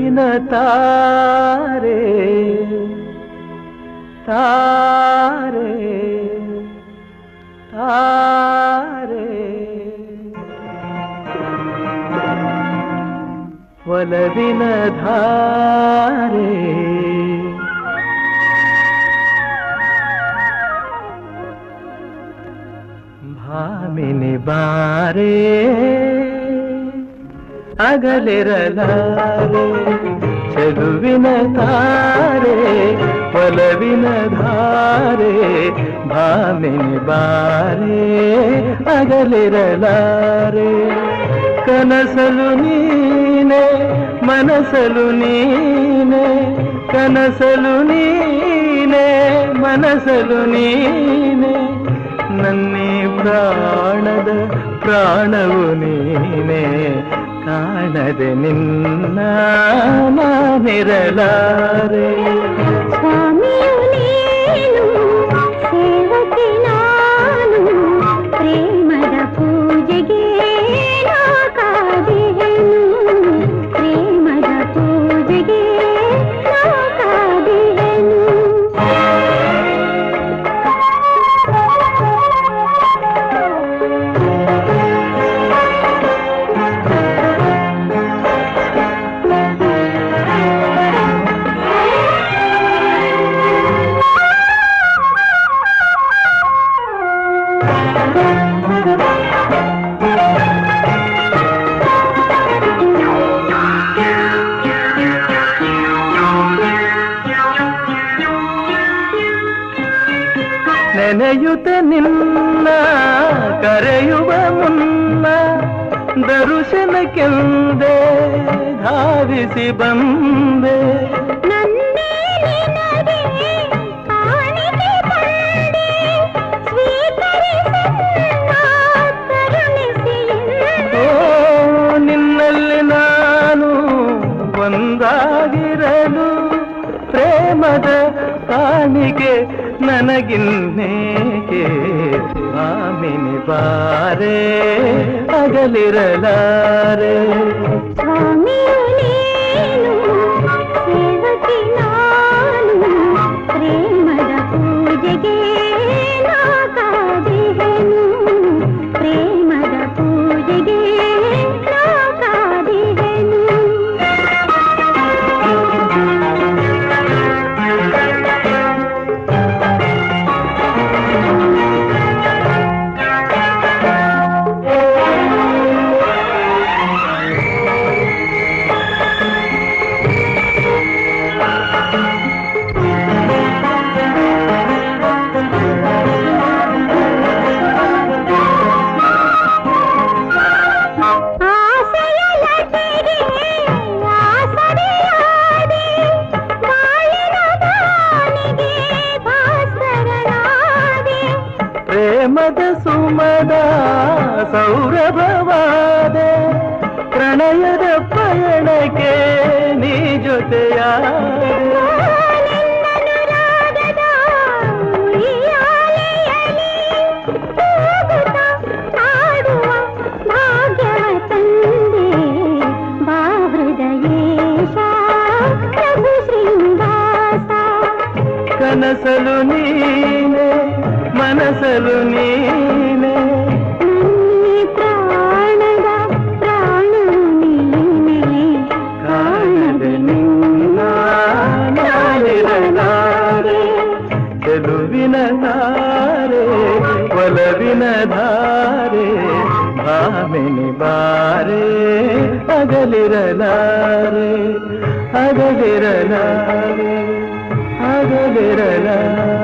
ीन तारे तारे ते वन बीन धारे। भिनारे అగలెరలారే చదువిన తారే పొలవిన ధారే భామిని బారే అగలెరలారే. కనసలు నీనే మనసలు నీనే కనసలు నీనే మనసలు నీనే. నన్నే ప్రాణద ಪ್ರಾಣವು ನೀನೆ ಕಾಣದೆ ನಿನ್ನ ನಾನಿರಲಾರೆ ಸ್ವಾಮಿಯು ನೆನೆಯುತ್ತ ನಿನ್ನ ಕರೆಯುವ ಮುನ್ನ ದರುಶನಕ್ಕೆಂದೇ ಧಾವಿಸಿ ಬಂದೆ ಪ್ರೇಮದ ಕಾಣಿಕೆ ನನಗಿನ್ನೇಕೆ ಆಮಿನಿ ಬಾರೆ ಅಗಲಿರಲಾರೆ ಸೌರಭವಾದೆ ಪ್ರಣಯದ ಪಯಣಕ್ಕೆ ನೀ ಜೊತೆಯಾದೆ ನಿನ್ನನುರಾಗದ ಉಯ್ಯಾಲೆಯಲ್ಲಿ ತೂಗುತ್ತಾ ಆಡುವ ಭಾಗ್ಯವ ತಂದೆ ಬಾ ಹೃದಯೇಶ ಪ್ರಭು ಶ್ರೀನಿವಾಸ ಕನಸಲು ನೀನೆ ಮನಸಲು ನೀನೆ ಒಲವಿನ ಧಾರೆ ಭಾಮಿನಿ ಬಾರೆ ಅಗಲಿರಲಾರೆ ಅಗಲಿರಲಾರೆ ಅಗಲಿರಲಾರೆ